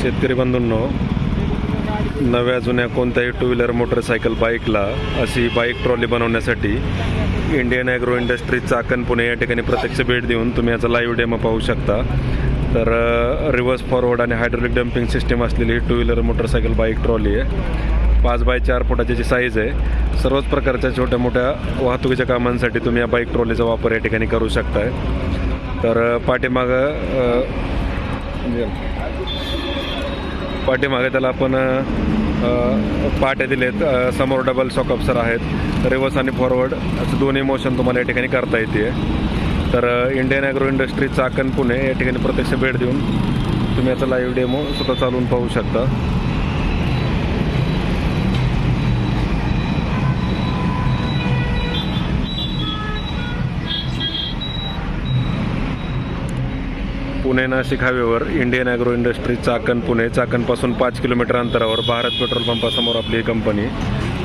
शेतकरी बंधूंनो नव्या जुन्या कोणत्याही टू व्हीलर मोटरसायकल बाईकला अशी बाईक ट्रॉली बनवण्यासाठी Indian agro industry Chakan Pune या ठिकाणी प्रत्यक्ष भेट देऊन तुम्ही याचा लाईव्ह डेमो पाहू शकता. तर रिव्हर्स फॉरवर्ड आणि हायड्रोलिक डम्पिंग सिस्टीम असलेली ही two wheeler motorcycle bike trolley आहे. पाच बाय चार फुटाची जी साईज आहे सर्वच प्रकारच्या छोट्या मोठ्या वाहतुकीच्या कामांसाठी तुम्ही या बाईक ट्रॉलीचा वापर या ठिकाणी करू शकताय. तर पाठीमागं पाठीमागे त्याला आपण पाट्या दिलेत. समोर डबल सॉकअप्सर आहेत. रिव्हर्स आणि फॉरवर्ड असं दोन्ही मोशन तुम्हाला या ठिकाणी करता येते. तर Indian agro industry Chakan Pune या ठिकाणी प्रत्यक्ष भेट देऊन तुम्ही याचा लाईव्ह डेमो स्वतः चालवून पाहू शकता. पुणे नाशिक हायवेवर Indian agro industry Chakan Pune. चाकणपासून पाच किलोमीटर अंतरावर भारत पेट्रोल पंपासमोर आपली ही कंपनी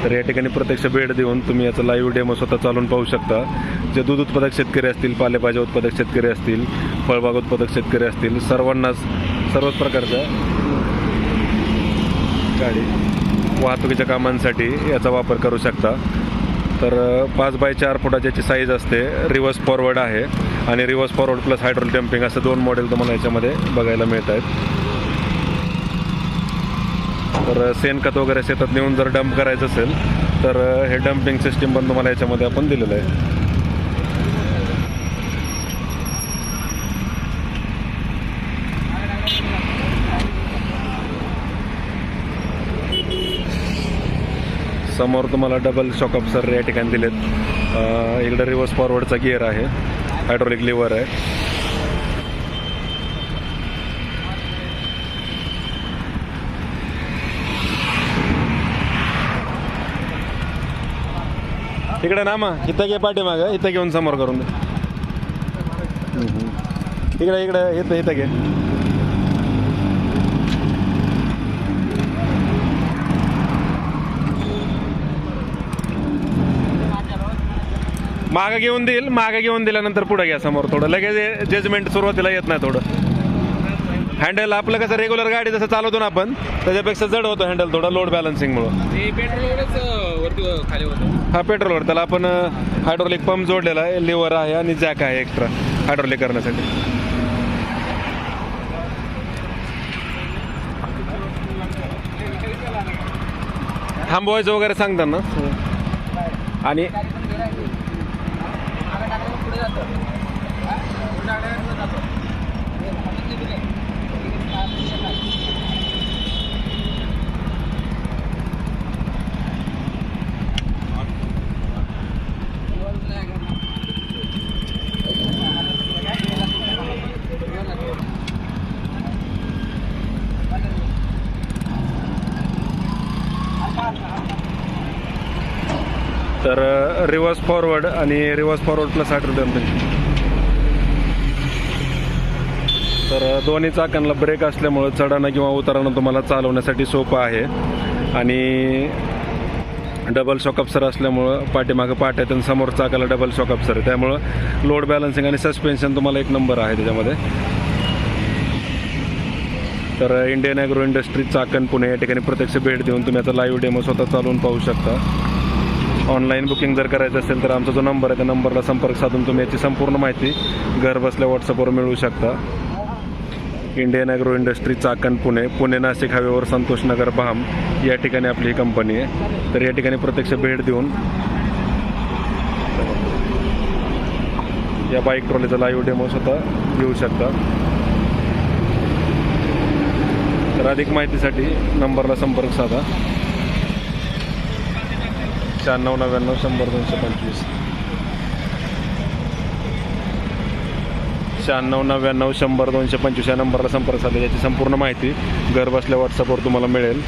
तर या ठिकाणी प्रत्यक्ष भेट देऊन तुम्ही याचा लाईव्ह डेमो स्वतः चालून पाहू शकता. जे दूध उत्पादक शेतकरी असतील पालेभाज्या उत्पादक शेतकरी असतील फळबाग उत्पादक शेतकरी असतील सर्वांनाच सर्वच प्रकारच्या गाडी वाहतुकीच्या कामांसाठी याचा वापर करू शकता. तर पाच बाय चार फुटाची याची साईज असते. रिव्हर्स फॉरवर्ड आहे. आणि reverse forward plus hydraulic dumping असं दोन मॉडेल तुम्हाला याच्यामध्ये बघायला मिळत आहेत तर शेणखत वगैरे शेतात नेऊन जर डंप करायचं असेल तर हे डम्पिंग सिस्टीम पण तुम्हाला याच्यामध्ये आपण दिलेलं आहे. समोर तुम्हाला डबल शॉकअप सर या ठिकाणी दिलेत. इकडं रिव्हर्स फॉरवर्डचा गिअर आहे. हायड्रोलिक लिव्हर आहे. तिकडे ना मग इथं घे पाठीमाग इथं घेऊन समोर करून दे. इकडे इकडे इथं इथं घे. मागं घेऊन देईल मागं घेऊन दिल्यानंतर पुढे घ्या समोर थोडं. लगेच जजमेंट सुरुवातीला येत नाही थोडं. हँडल आपलं कसं रेग्युलर गाडी जसं चालवतो ना आपण त्याच्यापेक्षा जड होतं हँडल थोडं लोड बॅलन्सिंगमुळं हा पेट्रोलवर त्याला आपण हायड्रोलिक पंप जोडलेला आहे लिव्हर आहे आणि जॅक आहे एक्स्ट्रा हायड्रोलिक करण्यासाठी. थांबवायचं वगैरे सांगतात ना आणि कुठे जातो. कुठे जातो. तर रिव्हर्स फॉरवर्ड आणि reverse forward plus hydraulic dumping तर दोन्ही चाकांना ब्रेक असल्यामुळं चढाणं किंवा उतरणं तुम्हाला चालवण्यासाठी सोपं आहे. आणि डबल शॉकअप्सर असल्यामुळं पाठीमागं पाट्यात आणि समोर चाकाला डबल शॉकअप्सर आहे. त्यामुळं लोड बॅलन्सिंग आणि सस्पेन्शन तुम्हाला एक नंबर आहे त्याच्यामध्ये. तर Indian agro industry Chakan Pune या ठिकाणी प्रत्यक्ष भेट देऊन तुम्ही आता लाईव्ह डेमो स्वतः चालवून पाहू शकता. ऑनलाईन बुकिंग जर करायचं असेल तर आमचा जो नंबर आहे त्या नंबरला संपर्क साधून तुम्ही याची संपूर्ण माहिती घर बसल्या व्हॉट्सअपवर मिळवू शकता. Indian agro industry Chakan Pune. Pune Nashik हायवेवर संतोष नगर बहाम या ठिकाणी आपली ही कंपनी आहे. तर या ठिकाणी प्रत्यक्ष भेट देऊन या बाईक ट्रॉलीचा लाईव्ह डेमो स्वतः घेऊ शकता. तर अधिक माहितीसाठी नंबरला संपर्क साधा. शहाण्णव नव्याण्णव शंभर दोनशे पंचवीस. शहाण्णव नव्याण्णव शंभर दोनशे पंचवीस या नंबरला संपर्क साधा. याची संपूर्ण माहिती घरबसल्या व्हॉट्सअपवर तुम्हाला मिळेल.